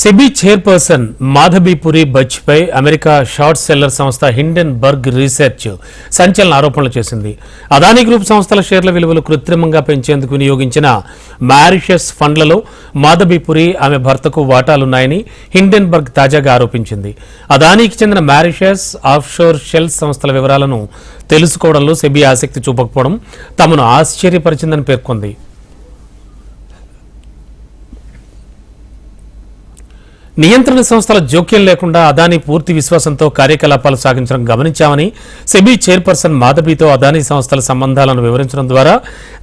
SEBI chairperson Madhabi Puri బచ్పై America short seller సంస్థ హిండెన్ బర్గ్ research సంచలన ఆరోపణలు చేసింది. అదానీ గ్రూప్ సంస్థల షేర్ల విలువలు కృత్రిమంగా పెంచేందుకు వినియోగించిన మారిషస్ ఫండ్లలో మాధబీపురి ఆమె భర్తకు వాటాలున్నాయని హిండెన్బర్గ్ తాజాగా ఆరోపించింది. అదానీకి చెందిన మారిషస్ ఆఫ్షోర్ షెల్ సంస్థల వివరాలను తెలుసుకోవడంలో సెబీ ఆసక్తి చూపకపోవడం తమను ఆశ్చర్యపరిచిందని పేర్కొంది. నియంత్రణ సంస్థల జోక్యం లేకుండా అదానీ పూర్తి విశ్వాసంతో కార్యకలాపాలు సాగించడం గమనించామని సెబీ చైర్పర్సన్ మాధబీతో అదానీ సంస్థల సంబంధాలను వివరించడం ద్వారా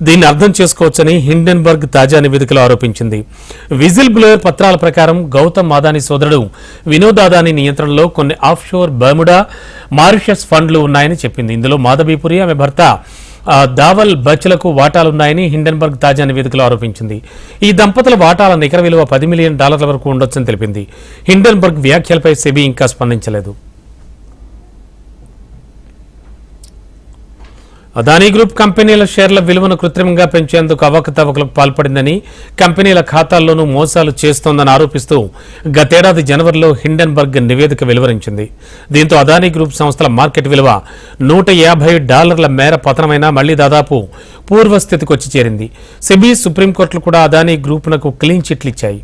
దీన్ని అర్థం చేసుకోవచ్చని హిండెన్బర్గ్ తాజా నివేదికలో ఆరోపించింది. విజిల్ బ్లోయర్ పత్రాల ప్రకారం గౌతమ్ అదానీ సోదరుడు వినోద్ అదానీ నియంత్రణలో కొన్ని ఆఫ్షోర్ బర్ముడా మారిషస్ ఫండ్లు ఉన్నాయని చెప్పింది. ఇందులో మాధబీపురి ఆమె భర్త దావల్ బచ్లకు వాటాలున్నాయని హిండెన్బర్గ్ తాజా నివేదికలో ఆరోపించింది. ఈ దంపతుల వాటాల నికర విలువ పది మిలియన్ డాలర్ల వరకు ఉండొచ్చని తెలిపింది. హిండెన్బర్గ్ వ్యాఖ్యలపై సెబీ ఇంకా స్పందించలేదు. అదానీ గ్రూప్ కంపెనీల షేర్ల విలువను కృత్రిమంగా పెంచేందుకు అవకతవకలకు పాల్పడిందని కంపెనీల ఖాతాల్లోనూ మోసాలు చేస్తోందని ఆరోపిస్తూ గతేడాది జనవరిలో హిండెన్బర్గ్ నివేదిక వెలువరించింది. దీంతో అదానీ గ్రూప్ సంస్థల మార్కెట్ విలువ నూట యాభై డాలర్ల మేర పతనమైన మళ్ళీ దాదాపు పూర్వస్థితికి వచ్చి చేరింది. సెబీ సుప్రీంకోర్టులు కూడా అదానీ గ్రూపునకు క్లీన్ చిట్లు ఇచ్చాయి.